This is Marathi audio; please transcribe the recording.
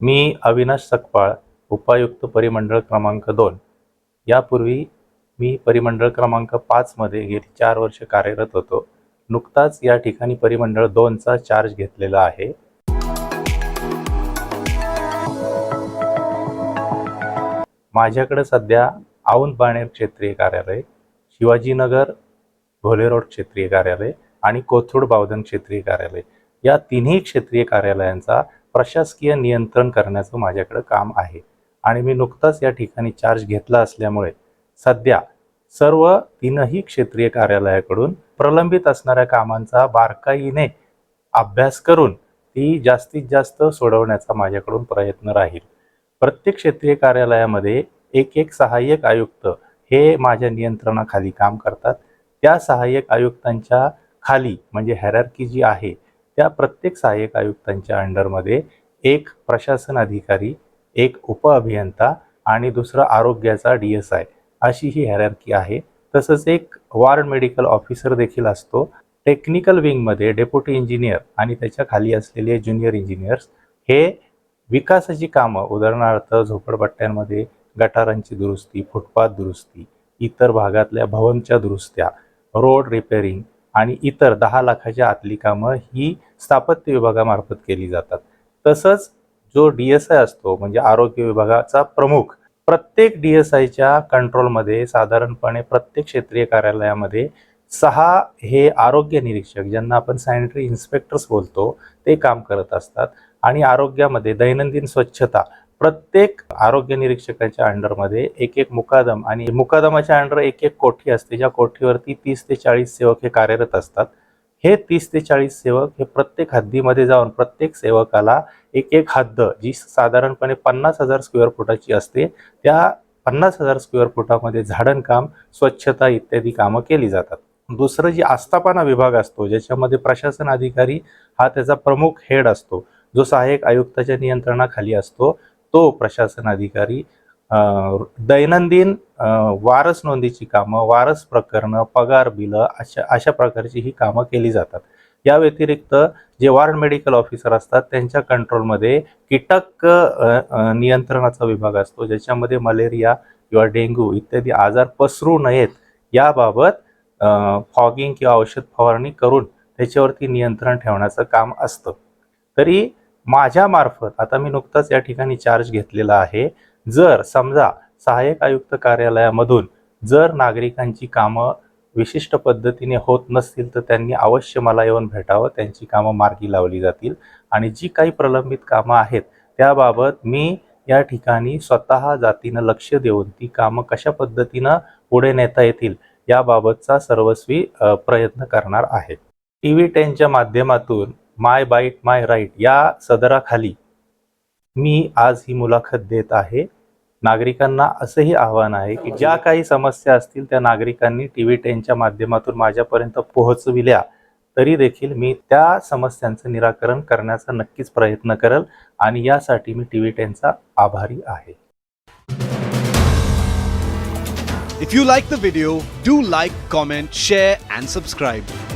मी अविनाश सकपाळ उपायुक्त परिमंडळ क्रमांक दोन. यापूर्वी मी परिमंडळ क्रमांक पाचमध्ये गेली चार वर्ष कार्यरत होतो. नुकताच या ठिकाणी परिमंडळ दोनचा चार्ज घेतलेला आहे. माझ्याकडे सध्या औंध बाणेर क्षेत्रीय कार्यालय शिवाजीनगर भोले रोड क्षेत्रीय कार्यालय आणि कोथरूड बावधन क्षेत्रीय कार्यालय. या तिन्ही क्षेत्रीय कार्यालयांचा प्रशासकीय नियंत्रण करण्याचं माझ्याकडं काम आहे. आणि मी नुकताच या ठिकाणी चार्ज घेतला असल्यामुळे सध्या सर्व तीनही क्षेत्रीय कार्यालयाकडून प्रलंबित असणाऱ्या कामांचा बारकाईने अभ्यास करून ती जास्तीत जास्त सोडवण्याचा माझ्याकडून प्रयत्न राहील. प्रत्येक क्षेत्रीय कार्यालयामध्ये एक एक सहाय्यक आयुक्त हे माझ्या नियंत्रणाखाली काम करतात. त्या सहाय्यक आयुक्तांच्या खाली म्हणजे हॅरार्की जी आहे त्या प्रत्येक सहाय्यक आयुक्तांच्या अंडरमध्ये एक प्रशासन अधिकारी एक उपअभियंता आणि दुसरा आरोग्याचा डी एस आय अशी ही हॅरार्की आहे. तसंच एक वार्ड मेडिकल ऑफिसर देखील असतो. टेक्निकल विंगमध्ये डेप्युटी इंजिनियर आणि त्याच्याखाली असलेले ज्युनियर इंजिनियर्स हे विकासाची कामं उदाहरणार्थ झोपडपट्ट्यांमध्ये गटारांची दुरुस्ती फुटपाथ दुरुस्ती इतर भागातल्या भवनच्या दुरुस्त्या रोड रिपेरिंग आणि इतर दहा लाखाच्या आतली कामं ही स्थापत्य विभागामार्फत केली जातात. तसंच जो डी एस आय असतो म्हणजे आरोग्य विभागाचा प्रमुख प्रत्येक डी एस आयच्या कंट्रोलमध्ये साधारणपणे प्रत्येक क्षेत्रीय कार्यालयामध्ये सहा हे आरोग्य निरीक्षक ज्यांना आपण सॅनिटरी इन्स्पेक्टर्स बोलतो ते काम करत असतात. आणि आरोग्यामध्ये दैनंदिन स्वच्छता प्रत्येक आरोग्य निरीक्षकाच्या अंडरमध्ये एक एक मुकादम आणि मुकादमाच्या अंडर एक एक कोठी असते ज्या कोठीवरती तीस ते चाळीस सेवक हे कार्यरत असतात. हे तीस ते चाळीस सेवक हे प्रत्येक हद्दीमध्ये जाऊन प्रत्येक सेवकाला एक एक हद्द जी साधारणपणे पन्नास हजार स्क्वेअर फुटाची असते त्या पन्नास हजार स्क्वेअर फुटामध्ये झाडणकाम स्वच्छता इत्यादी कामं केली जातात. दुसरं जी आस्थापना विभाग असतो ज्याच्यामध्ये प्रशासन अधिकारी हा त्याचा प्रमुख हेड असतो जो सहाय्यक आयुक्ताच्या नियंत्रणाखाली असतो. तो प्रशासन अधिकारी दैनंदिन वारस नोंदीची कामं वारस प्रकरणं पगार बिलं अशा अशा प्रकारची ही कामं केली जातात. या व्यतिरिक्त जे वार्ड मेडिकल ऑफिसर असतात त्यांच्या कंट्रोलमध्ये कीटक नियंत्रणाचा विभाग असतो ज्याच्यामध्ये मलेरिया किंवा डेंग्यू इत्यादी आजार पसरू नयेत. याबाबत फॉगिंग किंवा औषध फवारणी करून त्याच्यावरती नियंत्रण ठेवण्याचं काम असतं. तरी माझ्या मार्फत आता मी नुकताच या ठिकाणी चार्ज घेतलेला आहे. जर समजा सहाय्यक आयुक्त कार्यालयामधून जर नागरिकांची कामं विशिष्ट पद्धतीने होत नसतील तर त्यांनी अवश्य मला येऊन भेटावं. त्यांची कामं मार्गी लावली जातील. आणि जी काही प्रलंबित कामं आहेत त्याबाबत मी या ठिकाणी स्वतः जातीनं लक्ष देऊन ती कामं कशा पद्धतीनं पुढे नेता येतील याबाबतचा सर्वस्वी प्रयत्न करणार आहे. टी व्ही टेनच्या माध्यमातून माय बाईट माय राईट या सदराखाली मी आज ही मुलाखत देत आहे. नागरिकांना असंही आव्हान आहे की ज्या काही समस्या असतील त्या नागरिकांनी टी व्ही टेनच्या माध्यमातून माझ्यापर्यंत पोहोचविल्या तरी देखील मी त्या समस्यांचं निराकरण करण्याचा नक्कीच प्रयत्न करेल आणि यासाठी मी टी व्ही टेनचा आभारी आहे. If you like the video do like comment share and subscribe